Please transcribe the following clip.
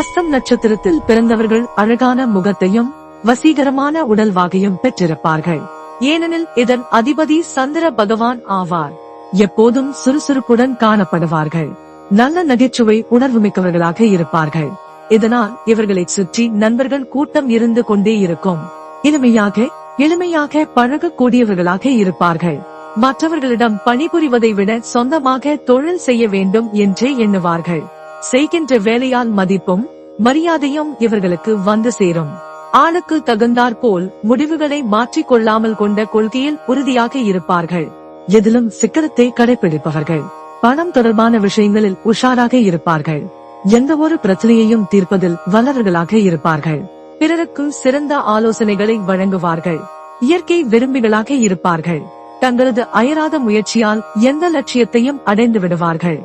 ஹஸ்தம் நட்சத்திரத்தில் பிறந்தவர்கள் அழகான முகத்தையும் வசீகரமான உடல்வாகையும் பெற்றிருப்பார்கள். ஏனெனில் இதன் அதிபதி சந்திர பகவான் ஆவார். எப்போதும் சுறுசுறுப்புடன் காணப்படுவார்கள். நல்ல நகைச்சுவை உணர்வு மிக்கவர்களாக இருப்பார்கள். இதனால் இவர்களை சுற்றி நண்பர்கள் கூட்டம் இருந்து கொண்டே இருக்கும். இனிமையாக எளிமையாக பழகக்கூடியவர்களாக இருப்பார்கள். மற்றவர்களிடம் பணிபுரிவதை விட சொந்தமாக தொழில் செய்ய வேண்டும் என்றே எண்ணுவார்கள். செய்கின்ற வேலையால் மதிப்பும் மரியாதையும் இவர்களுக்கு வந்து சேரும். ஆளுக்கு தகுந்தாற் போல் முடிவுகளை மாற்றிக் கொள்ளாமல் கொண்ட கொள்கையில் உறுதியாக இருப்பார்கள். எதிலும் சிக்கனத்தை கடைபிடிப்பவர்கள் பணம் தொடர்பான விஷயங்களில் உஷாராக இருப்பார்கள். எந்த ஒரு பிரச்சனையையும் தீர்ப்பதில் வல்லவர்களாக இருப்பார்கள். பிறருக்கு சிறந்த ஆலோசனைகளை வழங்குவார்கள். இயற்கை விரும்பிகளாக இருப்பார்கள். தங்களது அயராத முயற்சியால் எந்த லட்சியத்தையும் அடைந்து விடுவார்கள்